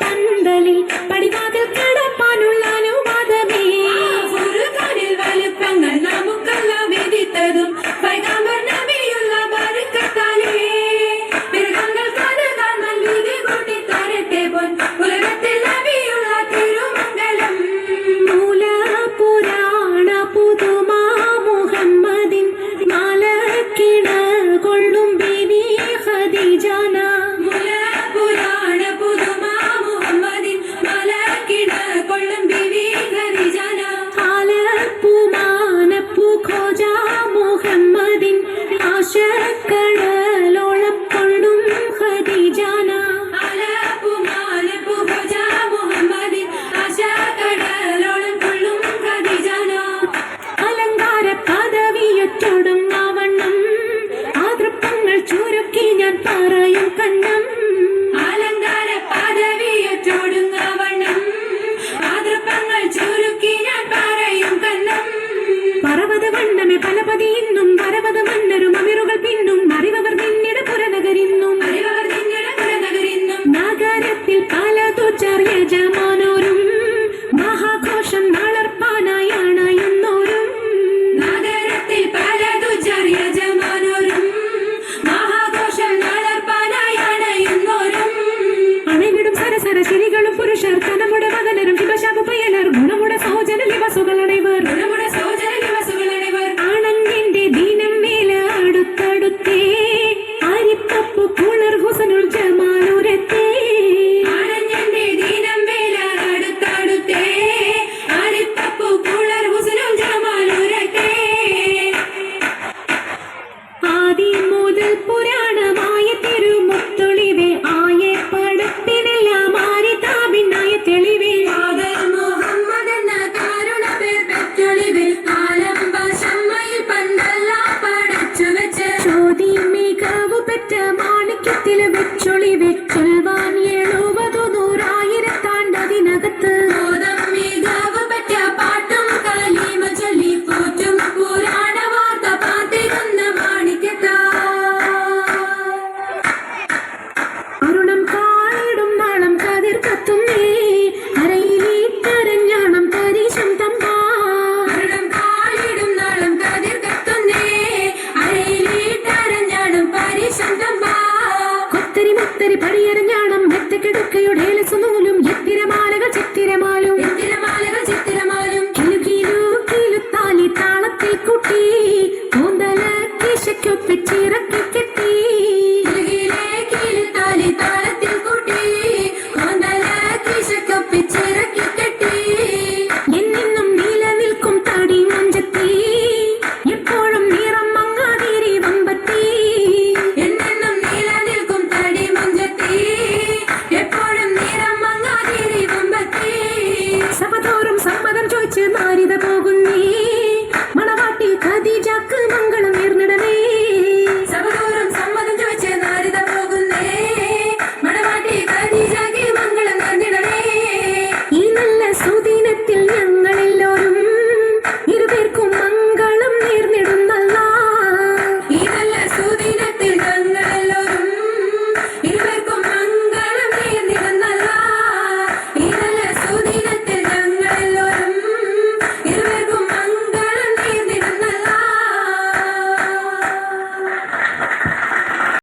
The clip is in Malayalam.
பந்தலில் படிவாதில் கண்ணன் பாராயன் கண்ணன் യുവസുകൾ അനൈവർ ആണങ്ങിന്റെ ദിനം മേല അടുത്തടുത്തേ അരിപ്പപ്പു Beni bekle. ചിത്തിരി പണിയരഞ്ഞാണം മെത്തക്കെടുക്കയുടെ ലസനൂലും ചിത്തിരമാലകൾ ചിത്തിരമാല